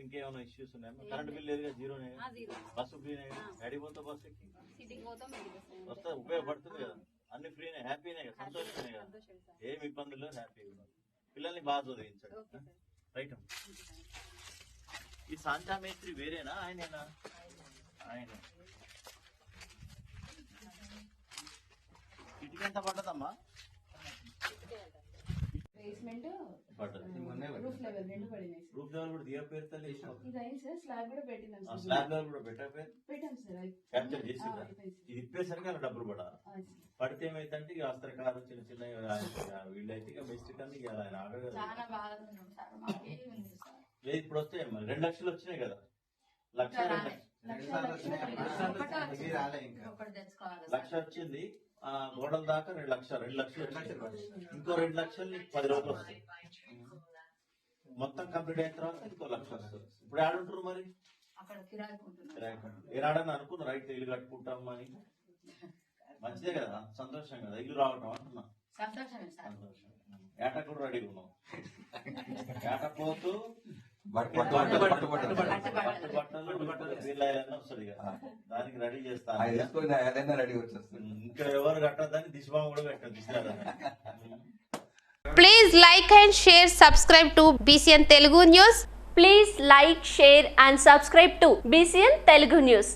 ఇంకేమైనా ఇష్యూస్ ఉన్నాయా? Current bill లేదుగా జీరోనే ఆ, జీరో. బస్సు ఫ్రీనే ఎడికి పోతా బస్సు ఎక్కి. వస్తాం. ఉపయోగపడుతుంది కదా. అన్ని ఫ్రీనే హ్యాపీనే కదా సంతోషమే కదా. ఏమి ఇబ్బందులు హ్యాపీగా ఉన్నారు పిల్లల్ని బాగా చదివించండి. రైట్. ఈ సాంతా మేస్త్రి వేరేనా? ఆయనేనా? ఆయన. ఎంత పడ్డదమ్మా? బేస్మెంట్ పడ్డది. రూఫ్ లెవెల్ రెండు పడినాయి సార్ రూప్ లెవెల్ కూడా దిగ పేరు తల్లి ఇది అయింది సార్ స్లాబ్ కూడా పెట్టినాం సార్ స్లాబ్ లెవెల్ కూడా బెటర్ పేరు? పెట్టాం సార్ అది- క్యాప్చర్ ఆ, చేసిందా అయిపోయింది సార్. ఇది ఇప్పేసరికి అలా డబ్బులు పడాలి. పడితే ఏమైందంటే ఇక అస్త్రకారు చిన్న చిన్న వీళ్ళైతే ఇక మిస్టేక్ కానీ ఇక ఆయన ఆగదు చాలా బాగా లేదు ఇప్పుడు వస్తాయి మరి రెండు లక్షలు వచ్చినాయి కదా. లక్ష. లక్ష- వచ్చింది. గోడల దాకా రెండు లక్షలు రెండు లక్షలు. ఇంకో రెండు లక్షలు నీకు పది రోజులు వస్తాయి. మొత్తం కంప్లీట్ అయిన తర్వాత ఇంకో లక్ష వస్తుంది ఇప్పుడు ఆడుంటారు మరి? ఏనాడని అనుకున్నారు? రైట్ ఇల్లు కట్టుకుంటాం అని? మంచిదే కదా సంతోషం కదా. ఇల్లు రావటం అంటున్నా. సంతోషమే సార్. సంతోషం ఏట కూడా రెడీ ఉన్నాం ఏట పోతూ దానికి రెడీ చేస్తాను ఏదైనా రెడీ వచ్చేస్తుంది ఇంకా ఎవరు కట్టద్దని దిశభావం కూడా పెట్టదు Please like and share, subscribe to BCN Telugu News. Please like, share and subscribe to BCN Telugu News.